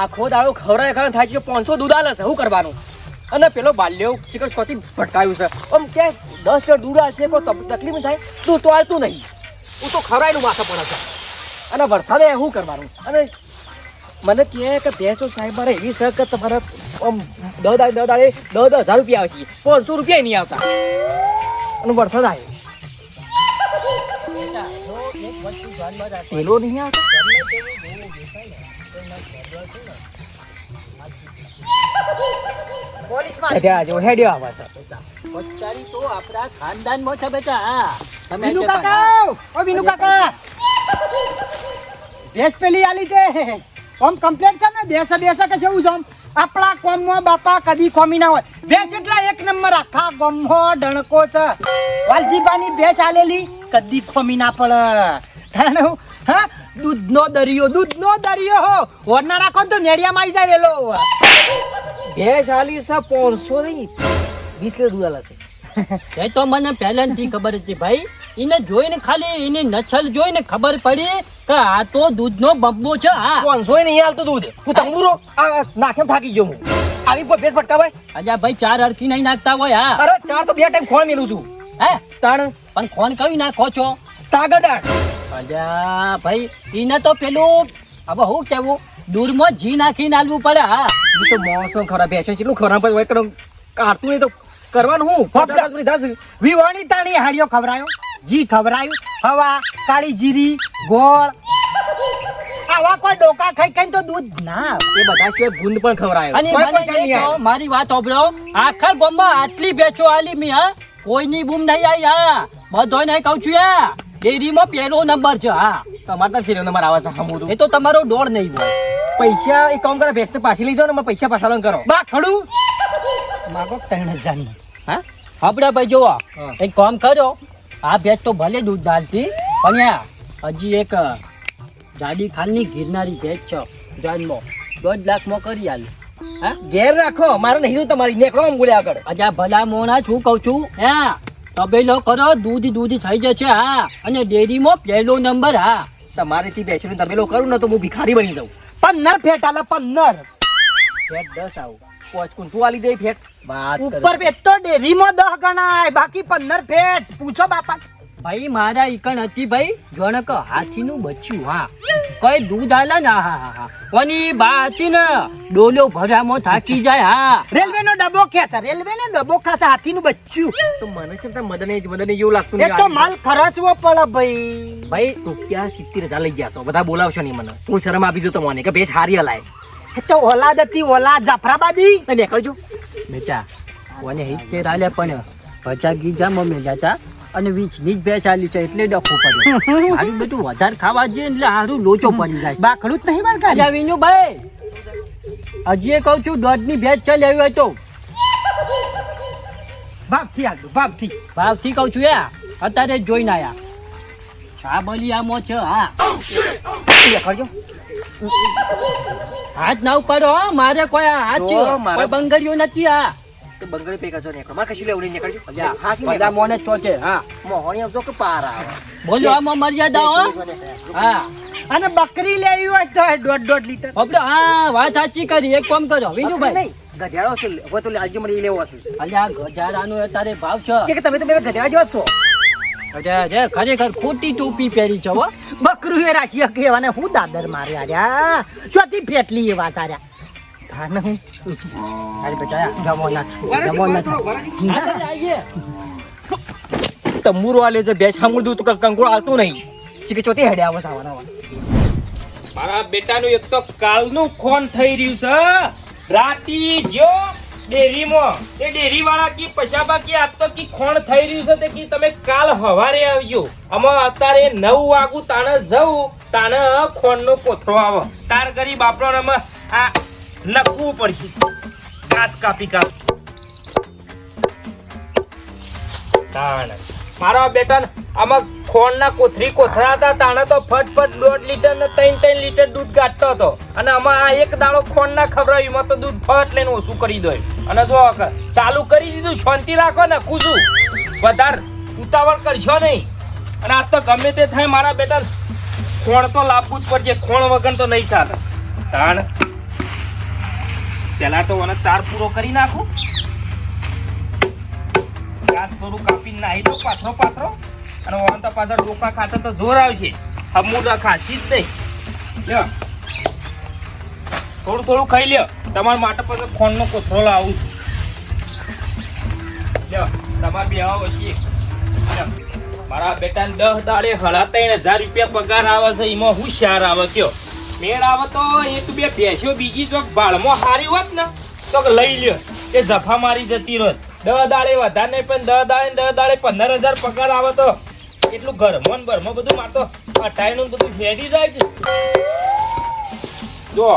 આખો દાડો ખવડાય ખરા થાય છે પાંચસો દૂધ આલે છે શું કરવાનું? અને પેલો બાલ્યો ચિકન સ્કોથી ભટકાયું છે. આમ કે દસ લીટર દૂધ આલશે પણ તકલીફ થાય. તું તો આલતું નહીં. હું તો ખવડાયેલું માથા પડે છે. અને વરસાદે શું કરવાનું? અને મને કહે કે ભેંસો સાહેબ, મારે એવી છે કે તમારે આમ દસ દાડે દસ દાડે દસ દસ હજાર રૂપિયા આવે છે. પાંચસો રૂપિયા નહીં આવતા. અને વરસાદ આવે. પેલો નહીં આવતો? હેડ્યા જો હેડ્યો આવે છે પચારી તો આપણા ખાનદાનમાં છે બેટા તમે વિનુ કાકા! ઓ વિનુ કાકા! ભેંસ પેલી આલી તે. ઓમ કમ્પ્લેટ છે ને દેશે દેશે કે છે આમ આપણા કોમમાં બાપા કદી કોમી ના હોય. ભેંસ એટલા એક નંબર આખા ગમો ડણકો છે. વાલજીબાની ભેંસ આલેલી કદી ખોમી ના પડે. હા? દૂધનો દરિયો દૂધનો દરિયો હો. ઓરના રાખો તો નેડિયામાં આવી જાય વેલો. ભેંસ આલી છે પોણસો નહીં. વીસ લીટર દૂધ છે. એ તો મને પહેલાથી ખબર હતી ભાઈ એને જોઈને ખાલી એની નછલ જોઈને ખબર પડી કે આ તો દૂધનો બંબો છે હા. પોણસો નહીં હાલતો દૂધ. હું તંબુરો આ નાખેમ થાકી ગયો હું. આવી પર ભેંસ ભટકાવાય અજા ભાઈ ચાર હરખી નહીં નાખતા હોય હા. અરે ચાર તો બે ટાઈમ ખોણ મેલું છું. હે? તાણ. પણ ખોણ કયું નાખો છો? સાગર દાળ અજા ભાઈ એને તો પેલું હવે હું કેવું? દૂરમાં જી નાખીને આલવું પડે હા. એ તો મોસમ ખરાબ બેસો કેટલું ખરાબ પર હોય કણ કાઢતું નહીં તો કરવાનું હું? કાઢતું દસ વિવાણી તાણી હાડ્યો ખવરાયો જી ખવરાયું હવા કાળી જીરી ગોળ. આવા કોઈ ડોકા ખાઈ ખાઈ તો દૂધ ના એ બધા સિવાય ગુંદ પણ ખવરાયો અને. મારી વાત સાંભળો. આખા ગોમમાં આટલી બેચો આલી મી હા. કોઈની બૂમ નહીં આવી હા. બધો નહીં કહું છું યા ડેરીમાં પહેલો નંબર છે હા. તમારે તો નંબર આવે છે સાંભળું એ તો તમારો દોડ નહીં હોય. પૈસા એક કામ કરો ભેંસને પાછી લઈ જાઓ ને પૈસા પાછા લો ને કરો. બા ખડું. માગો ત્રણ હજાર હા? આપણે ભાઈ જોવો. એક કામ કર્યો. આ ભેંસ તો ભલે દૂધ ડાલતી પણ હજી એક જાડી ખાલની ગિરનારી ભેંસ છે જન્મો. દોઢ લાખમાં કરી આલ. હા? ઘેર રાખો મારે નહીં તમારી. નીકળો આમ બોલ્યા આગળ. અજા ભલા મોણા શું કહું છું. હા તબેલો કરો દૂધ દૂધ થઈ જશે હા. અને ડેરીમાં પહેલો નંબર હા. તમારેથી બેસીને તમે લો કરું ને તો હું ભિખારી બની જાઉં. પંદર ફેટ આલે પંદર. ફેટ દસ આવું. પોચ કું તું આલી દે ફેટ. વાત ઉપર ફેટ તો ડેરીમાં દહ ગણાય બાકી પંદર ફેટ. પૂછો બાપા. ભાઈ મારા ઈકણ હતી ભાઈ જણક હાથીનું બચ્યું હા. કઈ દૂધ આલા ના હા હા હા. કોની બા હતી ને ડોલ્યો ભરામો થાકી જાય હા. રેલવે નો ડબ્બો ખેંચે રેલવે નો ડબ્બો ખાસે હાથી નું બચ્ચું તો મને છે મદને જ મદને એવું લાગતું નહીં તો માલ ખર્ચવો પડે ભાઈ. ભાઈ રૂપિયા સિત્તેર હજાર લઈ ગયા છો? બધા બોલાવશો નહીં મને. હું શરમ આપીશું તમને કે ભેસ હારી હલાય. એ તો ઓલાદ હતી ઓલાદ જાફરાબાદી. તો નીકળજો. બેટા કોને હિત્તેર આલે પણ પચાસ ગીજા મમ્મી જતા અને વીસની જ આલી છે એટલે ડખો પડ્યું મારું બધું વધારે ખાવા જઈએ એટલે સારું લોચો પડી જાય. બાખડું જ નહીં બાર અલ્યા વિનુભાઈ હજી કહું છું દોઢની ભેજ છે લેવી હોય તો. ભાવથી આગળ ભાવથી ભાવથી કહું છું યા અત્યારે જોઈને આયા. છાબલિયામાં છે હા. નીકળજો હાથ ના ઉપાડો હો મારે કોઈ હાથ કોઈ બંગડીઓ નથી આ તો બંગડી પેકા છો ને મારે કશું લેવું નહીં નીકળજો હા બધા મોને ચોકે હા. મોહણી આવજો કે પાર આવે. બોલો આ મર્યાદા હો. હા. અને બકરી લેવી હોય તો દોઢ દોઢ લીટર. આપણે હા વાત સાચી કરી. એક કામ કરો વિનુભાઈ નહીં ગધેડો છે. હવે તો આજુ મને લેવો હશે. અલ્યા ગધેડાનો અત્યારે ભાવ છે. કે તમે તો બે ગધેડા જેવા છો. અરે ખરેખર ખોટી ટોપી પહેરી છે હો. બકરું એ રાખી શકે અને હું દાદર માર્યા આર્યા ચોથી ફેટલી એવા સાર્યા હા. ને હું અરે બેટા જમો ના જમો ના તંબુરો આલે છે ભેંસ સાંભળતું તો કંકોળ આવતું નહીં. શીખે ચોથી હેડે આવે સાવાના મારા બેટાનું એક તો કાલનું ખોન થઈ રહ્યું છે. રાતી જો ડેરીમાં એ ડેરી વાળા કી પૈસા બાકી આજ તો કી ખોણ થઈ રહ્યું છે તે કી તમે કાલ હવારે આવજો. આમાં અત્યારે નવ વાગુ તાણે જવું તાણે ખોણનો કોથળો આવે. તાર ગરીબ આપણો આ નખવું પડશે. ઘાસ કાપી કાપ. મારા બેટા આમાં ખોણના કોથરી કોથરા હતા, તાણે તો ફટફટ દોઢ લીટર ને ત્રણ ત્રણ લીટર દૂધ કાઢતો હતો. અને આમાં આ એક દાડો ખોણ ના ખવડાવ્યું, એમાં તો દૂધ ફટ લઈને ઓછું કરી દો અને જો ચાલુ કરી દીધું, શાંતિ રાખો ને કૂદું વધારે ઉતાવળ કરશો નહીં. અને આ તો ગમે તે થાય, મારા બેટા ખોણ તો લાવવું જ પડશે ખોણ વગર તો નહીં ચાલે. તાણ. પેલા તો મને તાર પૂરો કરી નાખું. ઘાસ થોડું કાપી નાહી દો પાથરો પાથરો અને તો પાછા ડોકા ખાતર તો જોર આવશે. હમુદા ખાસી જ નહીં. થોડું થોડું ખાઈ લ્યો. તમારા માટે પછી ખોણનો કોથળો લાવું લ્યો, તમારે બે આવો લ્યો. મારા બેટા દસ દાડે હળા ત્રણ હજાર રૂપિયા પગાર આવે છે. એમાં હું શાર આવે, કયો? મેળ તો એક બે ભેંસો બીજી ચોક ભાળમાં હારી હોત ને, તો લઈ લ્યો. એ જફા મારી જતી રોત દહ દાડે વધારે નહીં, પણ દસ દાડે દહ દાડે પંદર હજાર પગાર આવે તો એટલું ઘરમાં બરમાં બધું મારતો. અટાઈનું બધું ફેરી જાય છે. જો,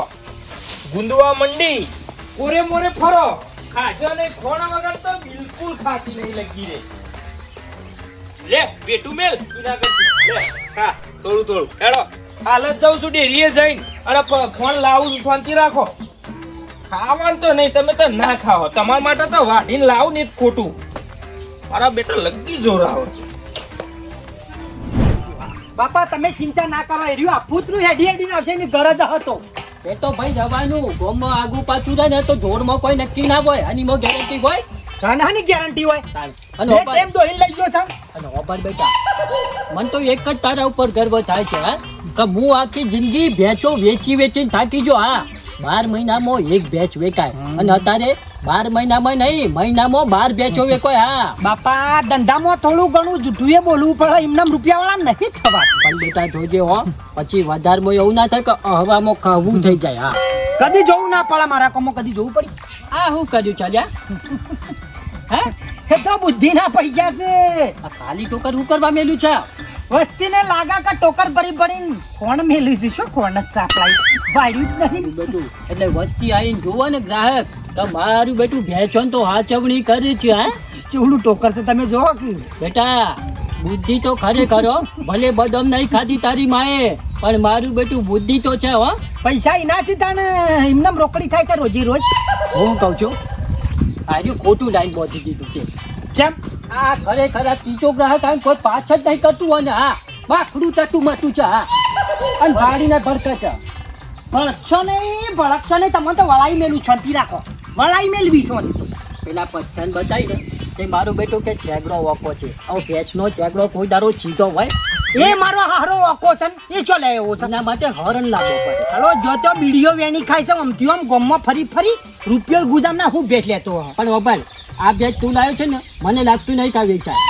ગુંદવા મંડી, કોરે મોરે ફરો. ખાશો નહીં, ખોણ વગર તો બિલકુલ ખાસી નહીં લગી રે લે, બેટું મેલ કરતી. લે હા થોડું થોડું. હેડો. હાલ જ જાઉં છું ડેરીએ જઈને. અને ફોન લાવું છું શાંતિ રાખો. ખાવાનું તો નહીં તમે તો ના ખાઓ. તમારા માટે તો વાઢીને લાવું ને જ ખોટું. મારા બેટા લગી જોર આવે બાપા તમે ચિંતા ના કરો એર્યું આ પુત્રું હેડી હેડીને આવશે એની ગરજ હતો. એ તો ભાઈ જવાનું. ગોમમાં આગુ પાછું જાય ને તો જોરમાં કોઈ નક્કી ના હોય અને મો ગેરંટી હોય. ઘણાની ગેરંટી હોય. અને બે તો લઈ ગયો છે અને ઓપર બેટા મને તો એક જ તારા ઉપર ગર્વ થાય છે કે હું આખી જિંદગી ભેંચો વેચી વેચીને થાકી જો હા. બાર મહિનામાં એક ભેંચ વેકાય અને અત્યારે બાર મહિનામાં નહીં મહિનામાં બાર ભેંચો વેકોય હા. બાપા ધંધામાં થોડું ઘણું જૂઠું એ બોલવું પડે એમને રૂપિયા વાળા નહીં થવા પણ બેટા જોજે હો. પછી વધારમાં એવું ના થાય કે હવામાં કહવું થઈ જાય હા. કદી જોવું ના પડે મારા કોમો કદી જોવું પડી. આ હું કર્યું ચાલ્યા? હે? એ તો બુદ્ધિ ના પૈસા છે. આ ખાલી ટોકર હું કરવા મેલ્યું છે. વસ્તીને લાગા કે ટોકર ભરી ભરીને કોણ મેલી છે? શું કોણ જ ચાપલાઈ વાડ્યું જ નહીં. બેટું એટલે વસ્તી આવીને જોવો ને ગ્રાહક તો મારું બેટું ભેંસો તો હાચવણી કરી છે હા? ચેવડું ટોકર છે તમે જોવો કે. બેટા બુદ્ધિ તો ખરેખર હો? ભલે બદમ નહીં ખાધી તારી માએ પણ મારું બેટું બુદ્ધિ તો છે હો? પૈસા એના છે તાને એમને રોકડી થાય છે રોજી રોજ. હું કહું છું આજે ખોટું લાઈન પહોંચી દીધું તે. કેમ? આ ખરેખર આ ત્રીજો ગ્રાહક આમ કોઈ પાછળ નહીં કરતું હોય ને હા બાખડું તટું મટું છે હા. અને ભાડીને ભડકે છે. ભડકશો નહીં ભડકશો નહીં તમે તો વળાઈ મેલું છંતી રાખો. વળાઈ મેલવી છો ને? પેલા પચ્છન બતાવી ને તે મારું બેટું કે ચેગડો વોકો છે. આવો ભેંસનો ચેગડો કોઈ દારો સીધો હોય. એ મારો હારો ઓકો છે એ ચો લે એવો છે? એના માટે હરણ લાવવો પડે. હાલો જો તો બીડીઓ વેણી ખાય છે આમથી આમ ગોમમાં ફરી ફરી રૂપિયો ગુજામ ના હું ભેટ લેતો પણ વબાલ આ જે તું લાવ્યો છે ને મને લાગતું નહીં કે વેચાય.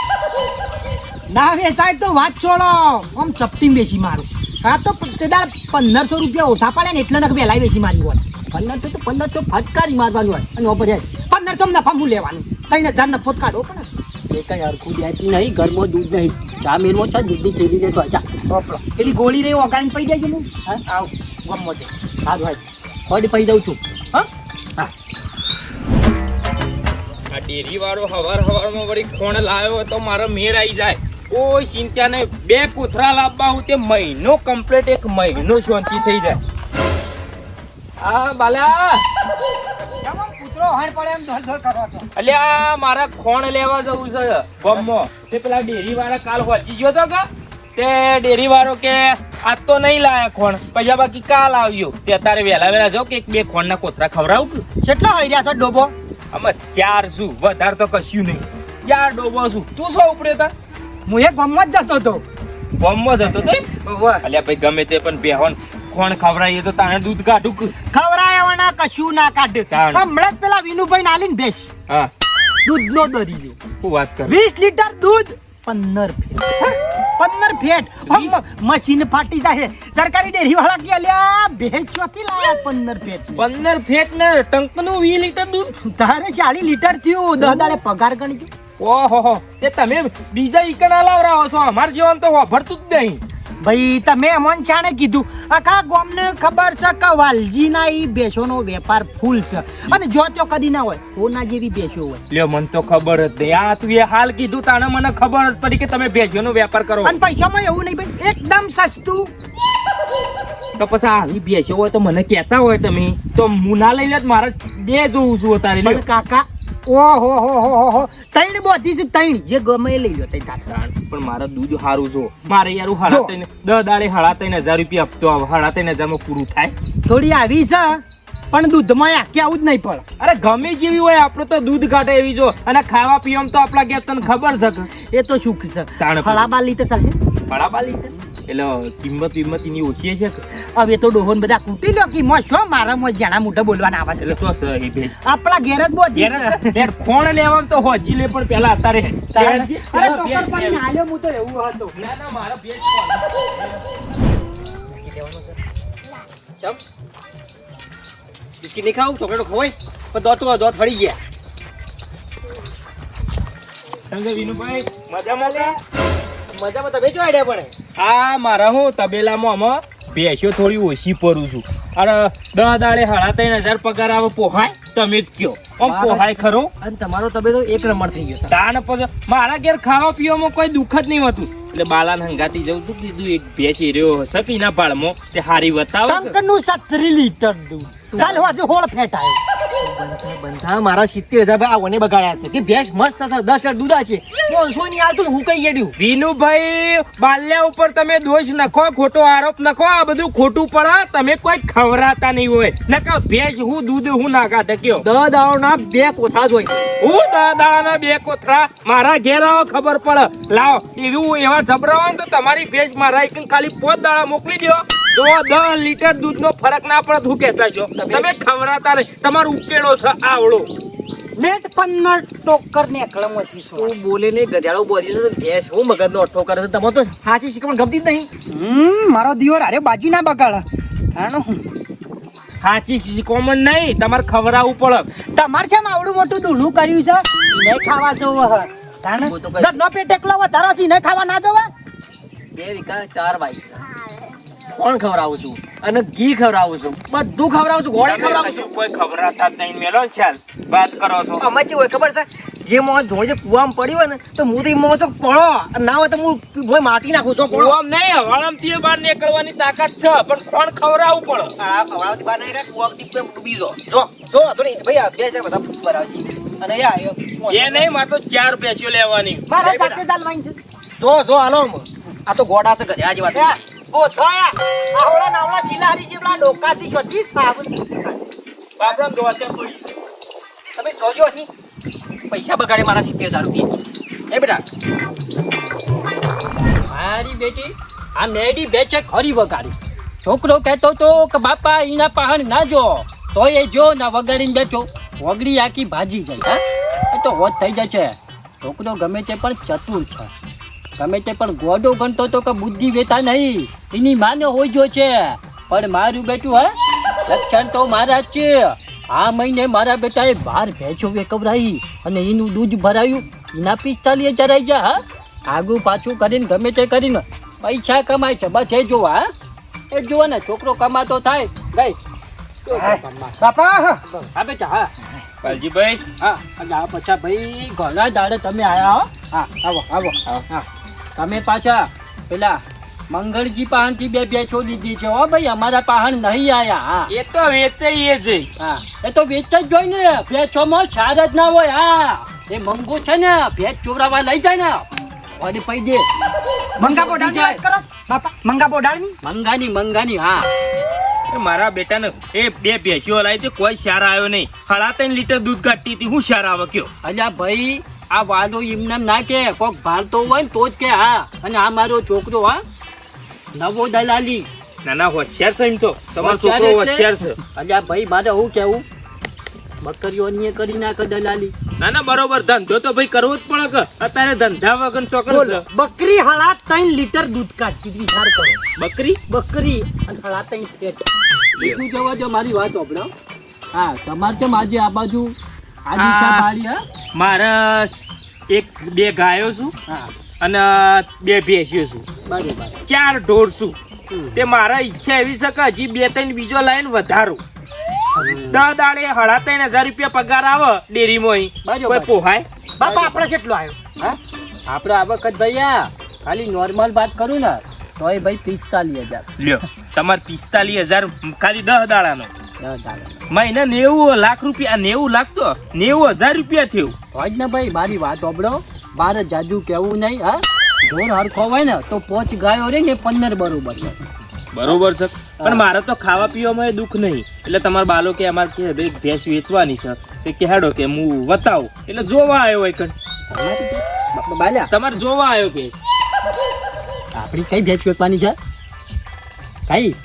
ના વેચાય તો વાત છોડો આમ ચપટી બેસી મારું. હા તો તે પંદરસો રૂપિયા ઓછા પડે ને એટલે નખ વેલાય બેસી મારી હોય. પંદરસો તો પંદરસો ફટકારી મારવાનું હોય અને ઓપર પંદરસો નફા હું લેવાનું. ત્રણ હજાર નફો કાઢો પણ એ કઈ હરખું દેતી નહીં ઘરમાં દૂધ નહીં. ચા મેળવો છે દૂધની ચીલી લેતો ચા પેલી ગોળી રહી ઓગાળીને પડી જાય હું હા? આવ ગમો છે. સારું ભાઈ ફરી પડી દઉં છું. હા? હા. આ ડેરી વાળો હવાર હવારમાં વળી કોણ લાવ્યો તો મારો મેળ આવી જાય. કોઈ ચિંતા નહીં બે કોથરા લાવવા હું તે મહિનો કમ્પ્લીટ એક મહિનો શાંતિ થઈ જાય. આ બાલા. કૂતરો હાર પડે એમ ધોલ ધોલ કરો છો. અલ્યા મારા ખોણ લેવા જવું છે. ગામમાં તે પેલા ડેરી વાળા કાલ હોજી ગયો તો કે? તે ડેરી વાળો કે આજ તો નહીં લાયા ખોણ. બાકી કાલ આવ્યો તે અત્યારે વહેલા વહેલા જાવ કે એક બે ખોણના કોતરા ખવડાવું કેટલા હોય રહ્યા છો ડોબો? આમાં ચાર શું વધારે તો કશું નહીં. ચાર ડોબો શું તું શું ઉપડ્યો તા? હું એ ગમમાં જ જતો હતો. ગામમાં જતો તો અલ્યા ભાઈ ગમે તે પણ બેહોન ખોણ ખવડાવીએ તો તાણે દૂધ કાઢું ખવરાયાવાના કશું ના કાઢે. હમણાં પેલા વિનુભાઈ નાલીને ભેંસ હા. દૂધનો દરી લ્યો. શું વાત કર? વીસ લીટર દૂધ પંદર ફેટ. પંદર ફેટ. આમ મશીન ફાટી જાય. સરકારી ડેરી વાળા કે લ્યા ભેંસ ચોથી લાયા પંદર ફેટ. પંદર ફેટ ને ટંકનું વીસ લીટર દૂધ? તારે ચાલીસ લીટર થયું. દસ દાડે પગાર ગણી હતી. ઓહો તે તમે બીજા ઈકણા લાવરાવો છો. અમાર જીવન તો વાભરતું જ નહીં. ભાઈ તમે અમન છાણે કીધું. આખા ગામને ખબર છે કે વાલજીના ઈ ભેંસોનો વેપાર ફૂલ છે. અને જો તો કદી ના હોય સોના જેવી ભેંસો હોય. લ્યો મન તો ખબર જ નહીં. આ તું એ હાલ કીધું તાણે મને ખબર જ પડી કે તમે ભેજોનો વેપાર કરો. અને પૈસામાં એવું નહીં ભાઈ એકદમ સસ્તું. તો પછી આવી ભેજો હોય તો મને કહેતા હોય તમે. તો હું ના લઈ લે મારે બે જોઉં છું તારે કાકા ઓહો હો હો હો હો ત્રણ બોધી છે તૈણ. જે ગમે એ લઈ લો તઈ તારે. પણ મારા દૂધ હારું જો. મારે યાર હાડા જો. દ દાડે હાડા ત્રણ હજાર રૂપિયા આપતો આવ. હાડા ત્રણ હજારમાં પૂરું થાય. થોડી આવી છે પણ દૂધમાં આખી આવું જ નહીં પડે. અરે ગમે જેવી હોય આપણે તો દૂધ કાઢે એવી જો. અને ખાવા પીવામાં તો આપણા ઘેર તને ખબર છે એ તો સુખ છે. તાણ ફળાબા લીટર ચાલશે? બરાબર લીધે? એટલે કિંમત વિંમત એની ઓછી છે. હવે તો ડોહોન બધા કૂટી લો કે મોં શું મારા મોં જણા મોઢા બોલવાના આવે છે. એટલે શું છે એ ભેજ? આપણા ઘેર જ બોધી ઘેર લેવાનું તો હોજી લે પણ પેલા અત્યારે અરે ટોકર પર હાલ્યો હું તો એવું હતો. ના ના મારો ભેજ ચમ. બિસ્કિટ નહીં ખાવું? ચોકલેટો ખવાય? પણ દોત તો દોત ફરી ગયા. સંજય વિનુભાઈ મજામાં છે? મજામાં તમે જો આડ્યા પણ આ મારા હું તબેલામાં આમાં ભેંસો થોડી ઓછી પરું છું. અરે દસ દાડે સાડા ત્રણ હજાર પગાર આવે પોહાય તમે જ કયો આમ પોહાય ખરો? અને તમારો તબેલો એક નંબર થઈ ગયો તાન તાણ પછી મારા ઘેર ખાવા પીવામાં કોઈ દુઃખ જ નહીં હતું. એટલે બાલાન હંગાતી જવું તું કીધું એક ભેંસ રહ્યો હશે પીના પાળમાં તે હારી બતાવો નું સત્તરી લીટર દૂધ. ચાલ હજુ હોળ ફેટાયો. બંધા મારા સિત્તેર હજાર ભાઈ આવને બગાડ્યા છે. કે ભેંસ મસ્ત હતા દસ હજાર દૂધ છે પાંચસો ની આવતું હું કઈ ગયું વિનુભાઈ બાલ્યા ઉપર તમે દોષ નખો ખોટો આરોપ નખો આ બધું ખોટું પડે તમે કોઈ ખવરાતા નહીં હોય. નકા ભેંસ હું દૂધ હું ના કાઢે કયો? દસ દાળોના બે કોથળા જોઈ હોય. હું દા દાડાના બે કોથળા? મારા ઘેર આવો ખબર પડે. લાવ એવું એવા જબરા ને તો તમારી ભેંસ મારા એક ખાલી પોત દાડા મોકલી દો તો દસ લીટર દૂધનો ફરક ના પડે હું કહેતા છો? તમે ખવડાતા નહીં. તમારો ઉકેળો છે આવડો મેં પંદર ટોકર ને એકલમથી સો તું બોલે ને ગજાળો બોલી છે તો ભેંસ હું મગજનો અઠો કરે છે? તમે તો સાચી શીખવણ ગમતી જ નહીં. હમ મારો દિયોર અરે બાજી ના બગાડ. કારણ હું? સાચી કોમન નહીં તમારે ખવડાવવું પડે. તમારે છે આવડું મોટું દૂધું કર્યું છે? નહીં ખાવા જોવો હ. કારણ તો પેટ એકલો વધારાથી છે નહીં ખાવા ના જોવા? બે વિકા ચાર બાઈક છે. કોણ ખવડાવું છું? અને ઘી ખવડાવું છું? બધું ખવડાવું છું ઘોડે ખવડાવું છું કોઈ ખવડાવતા નહીં. મેલો ચાલ વાત કરો છો. અમે હોય ખબર છે? જે મોણ જોડે કુવામ પડ્યું હોય ને તો હું તો એ તો પડો ના હોય તો હું ભોય માટી નાખું છું પડો આમ નહીં હવાળામથી બહાર નીકળવાની તાકાત છે પણ કોણ ખવડાવું પડે આ ખવડાવતી બહાર નહીં કુવામથી ડૂબી જો જો જો તો નહીં ભાઈ આ બે છે બધા બરાબર અને યા એ- એ નહીં મારે તો ચાર પેશીઓ લેવાની. મારા બેટા. દાલ છે. જો જો હાલો આ તો ગોડા છે ઘરે જેવા એ, બોથોયા, આવડા નાવડા ચીલારી જેવડા ડોકાથી છોટી સાબુ. બાબરામ દોસે પડી તમે જોજો અહીં. પૈસા બગાડે મારા સિત્તેર હજાર રૂપિયા. એ બેટા. મારી બેટી આ મેડી બેચે ખરી વગાડી. છોકરો કહેતો તો કે બાપા એના પહાણ ના જો. તો એ જો ના વગાડીને બેઠો. વગડી આખી ભાજી ગઈ હા? તો હોત થઈ જશે. છોકરો ગમે તે પણ ચતુર છે. ગમે તે પણ ગોડો ગણતો તો કે બુદ્ધિ વેતા નહીં. એની માને હોય જો છે. પણ મારું બેટું હે? લક્ષણ તો મારા જ છે. આ મહિને મારા બેટાએ બાર ભેંચો વેકવરાઈ અને એનું દૂધ ભરાયું. એના પિસ્તાલીસ હજાર આવી ગયા હા? આગું પાછું કરીને ગમે તે કરીને પૈસા કમાય છે. બસ એ જોવા હા? એ જુઓ ને છોકરો કમાતો થાય. ગઈ. બાપા હા. બેટા હા. કાલજીભાઈ હા અને આ પાછા ભાઈ ઘણા દાડે તમે આવ્યા હો. હા આવો આવો. હા. તમે પાછા પેલા મંગળજી પાહણથી બે બેચો દીધી છે હો ભાઈ અમારા પાહણ નહીં આયા હા. એ તો વેચે એ જ. હા એ તો વેચે જ જોઈ ને ભેચોમાં સાર જ ના હોય હા. એ મંગો છે ને ભેચ ચોરાવા લઈ જાય ને. અને પૈ દે. મંગા બોડાની વાત કરો. બાપા મંગા બોડાની મંગાની મંગાની હા. એ મારા બેટાને એ બે ભેંસીઓ લાવી કોઈ શાર આવ્યો નહીં. સાડા ત્રણ લીટર દૂધ કાઢતી હતી હું શાર આવે કયો? અલ્યા ભાઈ આ વાદો એમને ના કે કોક ભારતો હોય ને તો જ કે હા. અને આ મારો છોકરો હા. નવો દલાલી. ના ના હોશિયાર છે એમ તો. તમારો છોકરો હોશિયાર છે. અલ્યા ભાઈ મારે હું કેવું? બકરીઓ અન્ય કરી નાખે દલાલી. ના ના બરોબર. ધંધો તો ભાઈ કરવો જ પડે કે. અત્યારે ધંધા વગર ચોકડ છે. બકરી હળા ત્રણ લીટર દૂધ કાઢતી વિચાર કરો. બકરી? બકરી અને હળા ત્રણ ફેટ શું જવા દો મારી વાત સાંભળો હા તમારે કેમ આજે આ બાજુ મારા એક બે ગાયો છું અને બે ભેંસીઓ છું. ચાર ઢોર છું. તે મારા ઈચ્છા એવી છે કે હજી બે ત્રણ બીજો લાઈન વધારું. દસ દાડે સાડા ત્રણ હજાર રૂપિયા પગાર આવે ડેરીમાં. કોઈ પોહાય? બાપા આપણે કેટલો આવ્યો? હા? આપણે આ વખત ભૈયા ખાલી નોર્મલ વાત કરું ને તો એ ભાઈ પિસ્તાલીસ હજાર. લ્યો તમારે પિસ્તાલીસ હજાર ખાલી દસ દાડાનો. મહિને નેવું લાખ રૂપિયા નેવું લાખ તો નેવું હજાર રૂપિયા થયું. હોય ને ભાઈ મારી વાત ઓબળો મારે જાજુ કેવું નહીં હા? ઢોર હરખો હોય ને તો પોચ ગાયો રે ને પંદર બરોબર છે. બરોબર છે. પણ મારે તો ખાવા પીવામાં દુઃખ નહીં. એટલે તમારા બાલો કે અમારે કે ભાઈ ભેંસ વેચવાની છે. તે કહેડો કે હું બતાવું એટલે જોવા આવ્યો હોય કણ બાલ્યા? તમારે જોવા આવ્યો કે? આપણી કઈ ભેંસ વેચવાની છે? કઈ?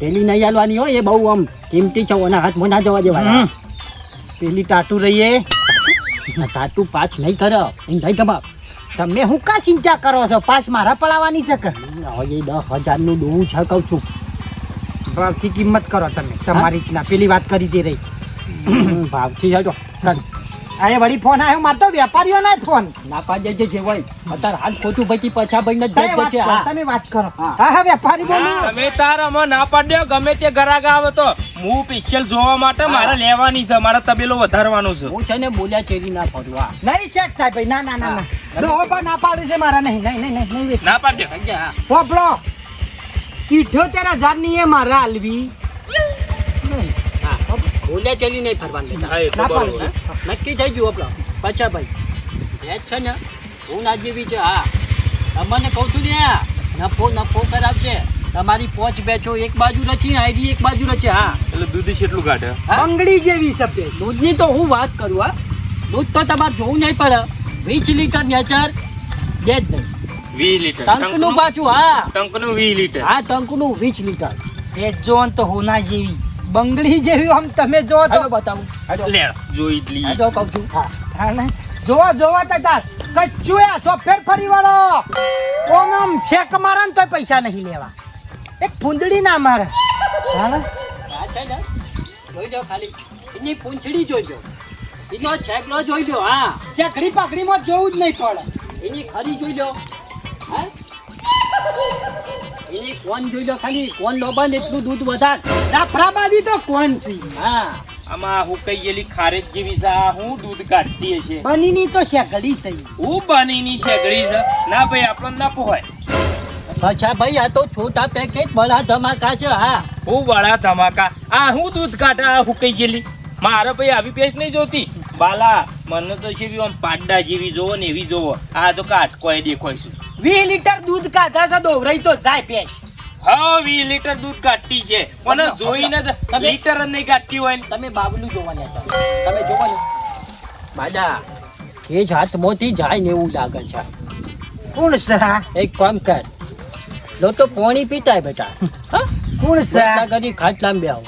પેલી નહીં આલવાની હોય એ બહુ આમ કિંમતી છો ઓના હાથમાં ના જવા દેવા પેલી ટાટુ રહીએ. તાતું પાછ નહીં કરો. એમ નહીં ગમા તમે હું કા ચિંતા કરો છો? પાછ મારા પડાવવાની છે કે? હવે દસ હજારનું ડોવું છે કહું છું. ભાવથી કિંમત કરો તમે. તમારી ના પેલી વાત કરી દે રહી. ભાવથી હજો અરે વળી ફોન આવ્યો મારતો વેપારીઓ ના ફોન. ના પાડે છે જે હોય અત્યારે હાલ ખોટું ભાઈ પછા ભાઈ તમે જ છે હા. તમે વાત કરો. હા. હા વેપારી બોલો. તમે તાર અમે ના પાડ્યો ગમે તે ગ્રાહક આવે તો. હું સ્પેશિયલ જોવા માટે મારે લેવાની છે મારે તબેલો વધારવાનો છે. હું છે ને બોલ્યા ચેરી ના ફરવા નહીં ચેક થાય ભાઈ ના ના ના ના. નો પણ ના પાડી છે મારા નહીં નહીં નહીં નહીં. ના પાડ્યો. સમજે હા. પોપડો ઇઠ્યોતેર હજારની એ મારા હાલવી. બોલ્યા ચલી નહીં ફરવાનું બેટા. ના? નક્કી થઈ ગયું આપણો. પાછા ભાઈ. ભેજ છે ને હું ના જેવી છે હા. તમને કહું છું ને નફો નફો કરાવશે તમારી પોચ બેચો એક બાજુ રચી આઈડી એક બાજુ રચે હા. એટલે દૂધ કેટલું કાઢે? બંગડી જેવી સફેદ દૂધની તો હું વાત કરું હા? દૂધ તો તમારે જોવું નહીં પડે. વીસ લીટર નેચર દે જ નહીં. વીસ લીટર. ટંકનું પાછું હા. ટંકનું વીસ લીટર. હા ટંકનું વીસ લીટર. એ જો ને તો હોના જેવી. બંગડી જેવી આમ તમે જો તો. બતાવું. લે જોઈ લી જો કહું છું હા જોવા જોવા તા તાર. કચ્ચું આ છો ફેર ફરી વાળો કોમ આમ શેક મારે ને તોય પૈસા નહીં લેવા. એક ફૂંદડી ના મારે. હા ને? આ જોઈ લો ખાલી. એની પૂંછડી જોઈજો એનો છેકલો જોઈ લો હા. શેકડી પાકડીમાં જોવું જ નહીં પડે. એની ખરી જોઈ લો હા? કોણ જોઈ લો ખાલી? કોણ લોબા એટલું દૂધ વધાર. જાફરાબાદી તો કોણ છે? હા. આમાં હું કઈ ગયેલી ખારેજ જેવી છે? આ હું દૂધ કાઢતી છે બનીની તો શેગડી છે. હું બનીની શેગડી છે? ના ભાઈ આપણને ના પોહાય. અચ્છા ભાઈ આ તો છોટા પેકેટ બળા ધમાકા છે હા. હું વડા ધમાકા. આ હું દૂધ કાઢા હું કઈ ગયેલી? મારે ભાઈ આવી પેસ્ટ નહીં જોતી. બાલા મને તો છે આમ પાડા જેવી જોવો ને એવી જોવો. આ તો કાટકોય દેખાય છે. વીસ લીટર દૂધ કાઢા છે દોવરાઈ તો જાય પે હા વીસ લીટર દૂધ કાઢતી છે. પણ જોઈને તમે- લીટર જ નહીં કાઢતી હોય તમે બાબલું જોવાના હતા. તમે જોવાનું? બાદા એ જ હાથમાંથી જાય ને એવું લાગે છે. કોણ છે? એક કામ કર. લો તો પાણી પીતાય બેટા. હા? કોણ છે? આ? બેટા કરી ખાટલામાં બેહો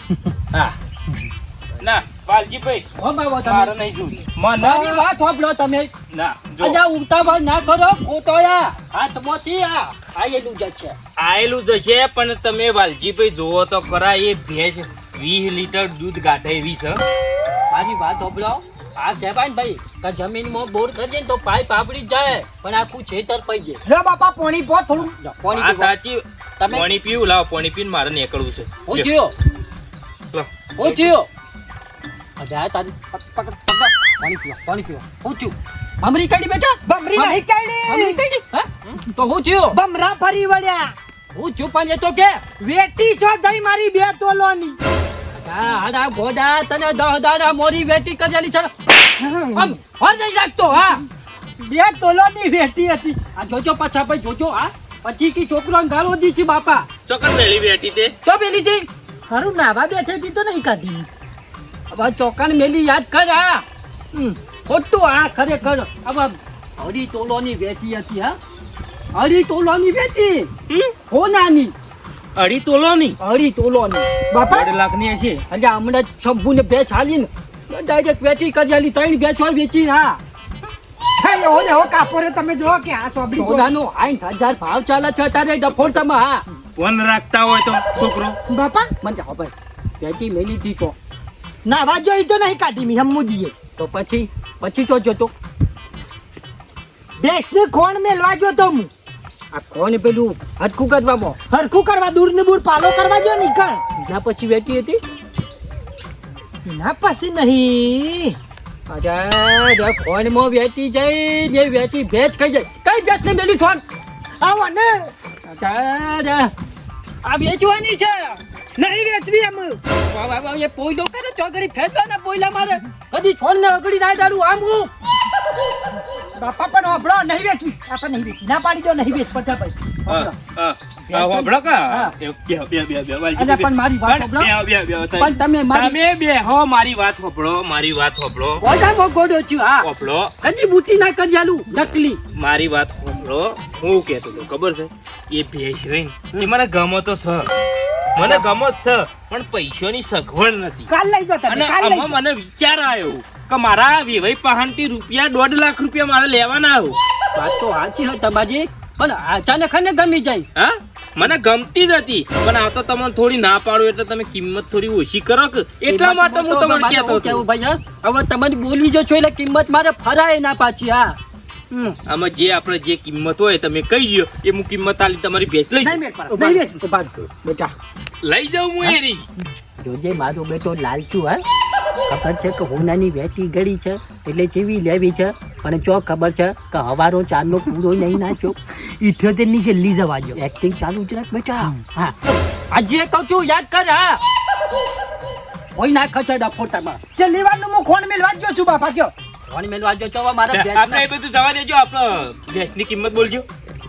હા. ના વાલજીભાઈ હો બાબા તમે. મારી વાત સાંભળો તમે. ના જો. અજા ઉતાવળ ના કરો ખોટોયા. હાથમાંથી આ આયેલું જ આયેલું જશે પણ તમે વાલજીભાઈ જોવો તો ખરા એ ભેંસ વીસ લીટર દૂધ ગાઢે એવી છે. મારી વાત સાંભળો. આ કહેવાય ને ભાઈ કે જમીનમાં બોર ને તો પાઇપ આપડી જાય પણ આખું છેતર પડી જાય. લો બાપા પોણી પો થોડું. પાણી સાચી તમે પાણી પીવું લાવો પાણી પીને મારે નીકળવું છે. હું અજા તારી પકડ પાણી પીવા પાણી પીવા. હું ભમરી કાઢી બેટા. બમરી નહીં ભમરી કાઢી કાઢી હા? તો હું થયો બમરા ફરી વળ્યા. હું છું પણ એ તો કે? વેટી છો દઈ મારી બે તોલોની. હા હાડા ગોડા તને દહ દાડા મોરી વેટી કરેલી છે. આમ હર જઈ રાખતો હા? બે તોલોની વેટી હતી. આ જોજો પાછા ભાઈ જોજો હા? પછી કી છોકરો ગાળો દી છે બાપા. ચોકન મેલી બેટી તે? ચો બેલી જી હારું નાવા બેઠી હતી તો નહીં કાઢી. હવે ચોકન મેલી યાદ કર હા? હમ, ખોટું આ ખરેખર હળી અઢી તોલોની વેચી હતી હા? અઢી તોલોની વેટી હોનાની અઢી તોલો ની અઢી તોલોની. બાપા? દોઢ લાખની હશે. એટલે હમણાં શંભુ ને બે ચાલીને ડાયરેક્ટ વેચી કરેલી ત્રણ બે છોડ વેચી હા. એવો ને એવો કાપો તમે જો કે આ સોબડી જો. સોનાનો હજાર ભાવ ચાલે છે તારે હા. વન રાખતા હોય તો છોકરો. બાપા? મને જાઓ ભાઈ વેચી મેલી તો નહીં કાઢી મી હમુ દીએ તો પછી પછી તો જોતો બેસને કોણ મેલવા ગયો તો હું. આ કોણ પેલું હટકું કરવામાં હરખું કરવા દૂર ને બૂર પાલો કરવા ગયો નીકળ એના પછી વેચી હતી? ના પછી નહીં. અરે ફોનમાં વેચી જાય જે વેચી ભેજ ખાઈ જાય. કઈ ભેજ ને મેલી ફોન આવો ને. આ વેચવાની છે. નહીં વેચવી એમ વાહ, વાહ, વાહ, એ પોઈલો કરે ચોગડી ફેંકવાના પોઈલા મારે. કદી છોડ ને અગડી ના દાડું આમ હું. બાપા પણ હોભળો નહીં વેચવી. આપણે નહીં વેચવી. ના પાડી દો નહીં વેચ પચા ભાઈ મારી વાત બે હો કેતો હતો ખબર છે? એ ભેસ રહી એ મને ગમો તો છે. મને ગમો જ છે પણ પૈસાની સગવડ નથી. કાલ લઈ જાઓ અને આમાં મને વિચાર આવ્યો કે મારા વિવાહ પહાણથી રૂપિયા દોઢ લાખ રૂપિયા મારે લેવાના આવ્યો વાત તો સાચી હોય તમારી પણ અચાનક ગમી જાય. હા? મને ગમતી જ હતી પણ આ તો તમને થોડી ના પાડો એટલે તમે કિંમત થોડી ઓછી કરો કે એટલા માટે હું તમને કહેતો હતો ભાઈ? હવે તમારી બોલી જો છો એટલે કિંમત મારે ફરાય ના પાછી હા. આમાં જે આપણે જે કિંમત હોય તમે કહી દો એ હું કિંમત આલી તમારી ભેંસ લઈ બેટા. લઈ જાઉં હું એની. જોજે મારો બેટો લાલચુ હા? ખબર છે કે હોનાની વેટી ગળી છે એટલે જેવી લેવી છે. પણ ચો ખબર છે કે હવારો ચારનો પૂરો નહીં નાખ્યો ઇઠ્યોતેરની છેલ્લી જવા દો એક્ટિંગ ચાલુ જ રાખ બેટા. હા. આજે કહું છું યાદ કર હા? કોઈ ના ખચડા ફોટામાં. છેલ્લી લેવાનું હું ખોણ મેળવા જ છું બાપા કયો. ફોન મેલવા જો ચોવા મારા આપણે એ બધું જવા દેજો આપણે ભેંસની કિંમત બોલજો.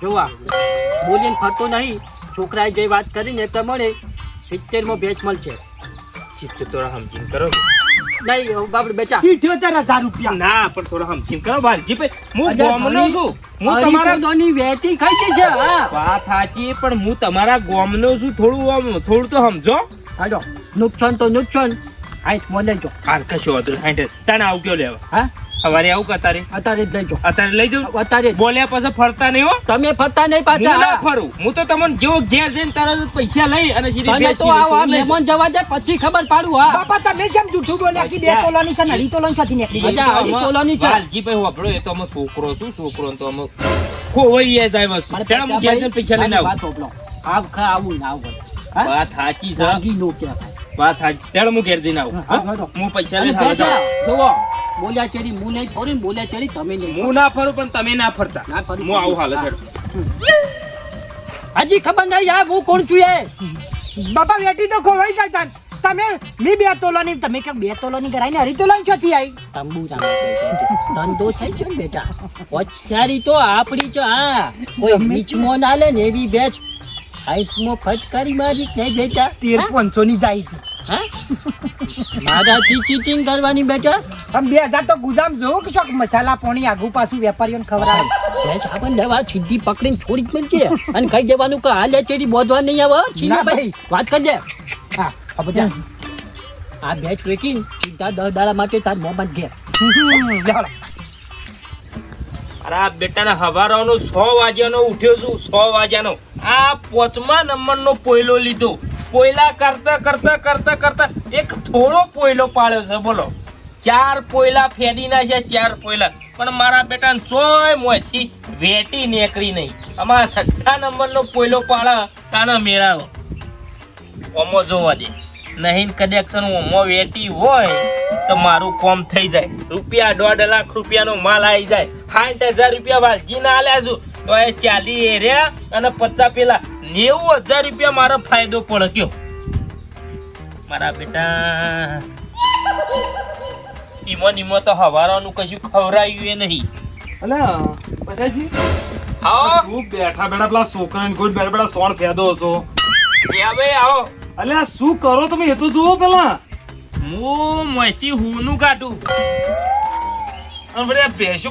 જોવા. બોલીને ફરતો નહીં. છોકરાએ જે વાત કરી ને પ્રમાણે સિત્તેરમાં ભેંસ મળશે. સિત્તેર થોડા સમજીને કરો. નહીં બાપડે બેચા. ઇઠ્યોતેર હજાર રૂપિયા. ના પણ થોડા સમજીને કરો ભાઈ. હું ગોમનો છું. હું તમારા હરિપુરદોની વેટી ખાઈ ગઈ છે વાત સાચી પણ હું તમારા ગોમનો છું થોડું આમ થોડું તો સમજો. હાલો નુકસાન તો નુકસાન. આઈ મને જો હાલ કશો વાંધો નહીં. તને આવું કયો લેવા? હા? સવારે આવું કે અતારે જ લઈ જાઓ. અત્યારે લઈ જાઉં? અત્યારે બોલ્યા પાછા ફરતા નહીં હો. તમે ફરતા નહીં પાછા ના ફરું. હું તો તમને જેવો ઘેર જઈને તરત પૈસા લઈ અને સીધી બેસી તો આવો આ મહેમાન જવા દે પછી ખબર પાડું હા. બાપા તમે કેમ જૂઠું બોલ્યા કે બે તોલાની છે ને અઢી તોલાની છે નીકળી ગઈ? મજા આવી તોલાની છે. વાલજીભાઈ વાપરો એ તો અમે છોકરો છું છોકરો તો અમે ખોવાઈ જાય વસ્તુ મારે ત્યારે હું ઘેર જઈને પૈસા લઈને આવું? આવ ખા આવું ના આવું વાત સાચી છે. વાત સાચી. ત્યારે હું ઘેર જઈને આવું. હા, પૈસા લઈને આવું જુઓ, બોલ્યા ચેડી હું નહીં ફરું ને બોલ્યા ચેડી તમે નહીં હું ના ફરું પણ તમે ના ફરતા. ના ફરું. હું આવું હાલ. હજી ખબર નહીં યાર હું કોણ છું એ? બાપા વેટી તો ખોવાઈ જાય તાન. તમે મી બે તોલાની તમે કે બે તોલાની કરાઈને અઢી તોલાની છથી આવી તંબુરામાં ધંધો થઈ ગયો ને બેટા. હોશિયારી તો આપણી છે હા. કોઈ બીચમાં ના લે ને એવી બેચ. હાઈટમાં ફટકારી મારી નહીં બેટા? તેર? પાંચસો ની જાય મારાથી ચીટિંગ કરવાની બેટા? આમ બે હજાર તો ગુજામ જોવું કે ચોક મસાલા પાણી આગુ પાછું વેપારીઓને ખવડાવે? બેચ આપણને લેવા સીધી પકડીને છોડી જ મળશે અને કહી દેવાનું કે હાલે ચેડી બોધવા નહીં આવે છીને ભાઈ. વાત કરજે. હા આ બધા. આ બેચ વેકીને સીધા દસ દાડા માટે તાર મોમાં ઘેર. અરે આ બેટાના હવારાનો સો વાગ્યાનો ઉઠ્યો છું સો વાગ્યાનો. આ પોચમા નંબરનો પોયલો લીધો. પોયલા કરતા કરતા કરતા કરતા એક થોડો પોયલો પાડ્યો છે, બોલો. ચાર પોયલા ફેદી નાખ્યા, ચાર પોયલા. પણ મારા બેટા ચોય મોંથી વેટી નીકળી નહીં. અમારા છઠ્ઠા નંબરનો પોયલો પાડા, તાના મેળાવો ઓમો જોવા દે. નહીં કનેક્શન ઓમો વેટી હોય, તો મારું કોમ થઈ જાય. રૂપિયા દોઢ લાખ રૂપિયાનો માલ આવી જાય. સાઠ હજાર રૂપિયા વાલજીને આલ્યા છું. તો એ ચાલી એરિયા અને પચાસ પેલા નેવું હજાર રૂપિયા મારો ફાયદો પડક્યો કયો? મારા બેટા. ઈમો નીમો તો હવારાનું કશું ખવરાયું એ નહીં. અલ્યા પછાજી આવો. શું બેઠા બેઠા પેલા છોકરાને કોઈ બેઠા બેઠા સોણ ફેદો છો એ હવે આવો. અલ્યા શું કરો તમે? એ તો જુઓ પેલા. હું મોંથી હુનું કાઢું. અને વળી આ ભેંસો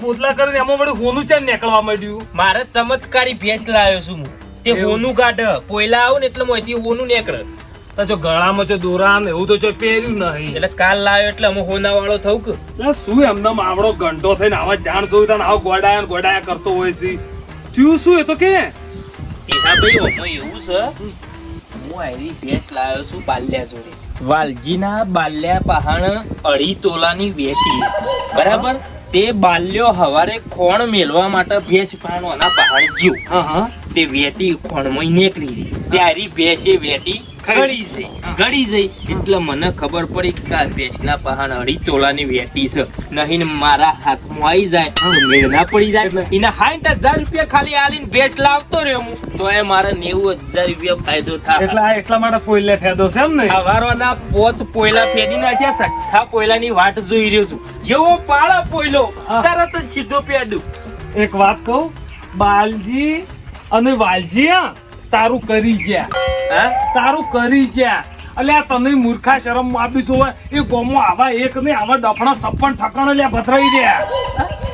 પોતલા કરીને એમાં વળી હોનું ચાલ નીકળવા માંડ્યું? મારે ચમત્કારી ભેંસ લાવ્યો છું હું. તે હોનું કાઢ પોયલા આવું ને એટલે મોંથી હોનું નીકળે. તો જો ગળામાં જો દોરા ને એવું તો જો પહેર્યું નહીં. એટલે કાલ લાવ્યો એટલે અમે હોના વાળો થવું કે શું એમને આવડો ઘંટો થઈને આવા જાણ જોયું તને આવો ગોડાયા ગોડાયા કરતો હોય છે. થયું શું એ તો કે? હા ભાઈ ઓમાં એવું છે. હું આયરી ભેંસ લાવ્યો છું બાલ્યા જોડે. વાલજીના બાલ્યા પહાણ અઢી તોલાની વેટી બરાબર? તે બાલ્યો હવારે ખોણ મેલવા માટે ભેંસ પાણો ના પહાડ જ્યો હા હા. તે વેટી ખોણમાં નીકળી રહી ત્યારે ભેંસે વેટી ગળી જઈ ગળી જઈ એટલે મને ખબર પડી કે આ ભેંસના પહાણ અઢી તોલાની વેટી છે. નહીં મારા હાથમાં આવી જાય. મેળ ના પડી જાય. એના સાઠ હજાર રૂપિયા ખાલી આલીને ભેંસ લાવતો રહ્યો હું. તો એ મારે નેવું હજાર રૂપિયા ફાયદો થાય. એટલે આ એટલા માટે પોઈલા ફેદો છે એમ ને? સવારોના પોચ પોયલા ફેદી નાખ્યા સઠ્ઠા પોઈલાની વાટ જોઈ રહ્યો છું. જેવો પાળા પોયલો હા. તરત જ સીધો પેડું એક વાત કહું બાલજી અને વાલજી હા તારું કરી ગયા. હે? તારું કરી ગયા. અલ્યા તને મૂર્ખા શરમ આપી છો એ ગોમો આવા એક ને આવા ડફણા સપન ઠકણ લે ભથરાઈ રહ્યા.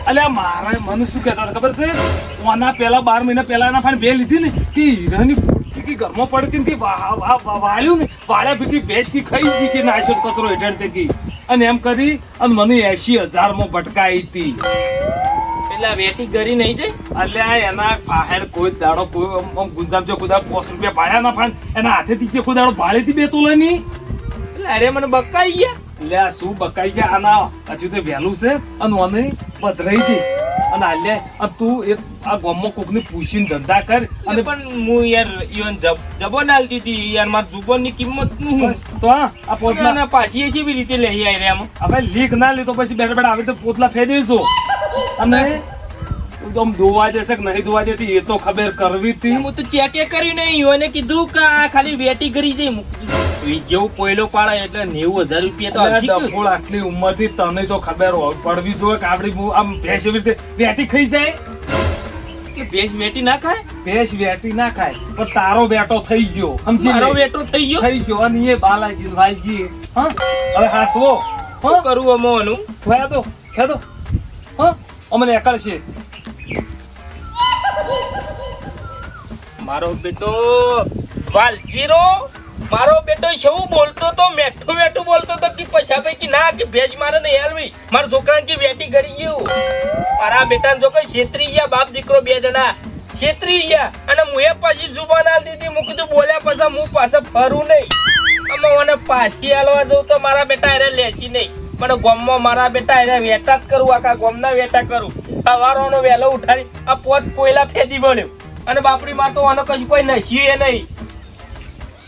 અલ્યા મારે મને શું કહેતા હતા ખબર છે? ઓના પહેલા બાર મહિના પહેલા એના ફાઈન બે લીધી ને કે હીરાની કે ઘરમાં પડતી હતી વાળ્યું ને વાળ્યા ભીકી ભેંસ કી ખાઈ હતી કે નાશો કચરો હેઠળ થઈ કી અને એમ કરી અને મને એસી હજારમાં ભટકાઈ હતી. પેલા વેટી ઘરી નહીં જાય અલ્યા એના પાહેર કોઈ દાડો ગુંજામ છે કોઈ દાડો પોસ રૂપિયા ભાડ્યા ના ફાન એના હાથેથી છે કોઈ દાડો ભાડેથી બેતો લે ની એટલે અરે મને બકાઈ ગયા. એટલે આ શું બકાઈ ગયા? આના હજુ તો વહેલું છે. અને ઓને પધરાઈ દે. અને આ તું એક આ ગામમાં કોકને પૂછીને ધંધા કર. અને પણ હું યાર ઈવન જબ આલ દીધી. યાર માર જુબનની કિંમતનું તો આ પોતલા પાછી એ કેવી રીતે લઈ આવી રહ્યા હવે લીક ના લીધો પછી બેઠા બેઠા આવી તો પોતલા ફેરવીશું અને આમ ધોવા જશે કે નહીં ધોવા જતી એ તો ખબર કરવી હતી. હું તો ચેકે કરી નહીં એને કીધું કે આ ખાલી વેટી કરી જઈ જેવું પોયલો પાડે એટલે નેવું હજાર રૂપિયા તો. ડફોળ આટલી ઉંમરથી તને તો ખબર પડવી જોઈએ કે આપણી આમ ભેંસ એવી રીતે વેટી ખાઈ જાય. ભેંસ વેટી ના ખાય? ભેંસ વેટી ના ખાય પણ તારો બેટો થઈ ગયો સમજી તારો. વેટો થઈ ગયો? થઈ ગયો અને એ બાલાજી ભાઈજી હા હવે હાસવો. શું કરવું અમોનું ખોયા દો ખોયા દો હા અમને એકલ છે મારો બેટો વાલજીરો મારો બેટો શું બોલતો તો? મેઠું મેઠું બોલતો તો કે પૈસા પૈકી ના, કે ભેજ મારે નહીં હાલવી. મારા છોકરાને કે વેટી કરી ગયું. મારા બેટાને જો કોઈ છેતરી ગયા, બાપ દીકરો બે જણા. છેતરી ગયા. અને હું એ પાછી જુબાન આ દીધી. મૂકી તું બોલ્યા પછી હું પાછા ફરું નહીં. અમે મને પાછી હાલવા જવું તો મારા બેટા એને લેશી નહીં. મને ગોમમાં મારા બેટા એને વેટા જ કરું, આખા ગોમના વેટા કરું. સવારોનો વહેલો ઉઠાડી આ પોત કોયલા ફેદી મળ્યો અને બાપડી માં તો આનો કશું કોઈ નસીએ નહીં.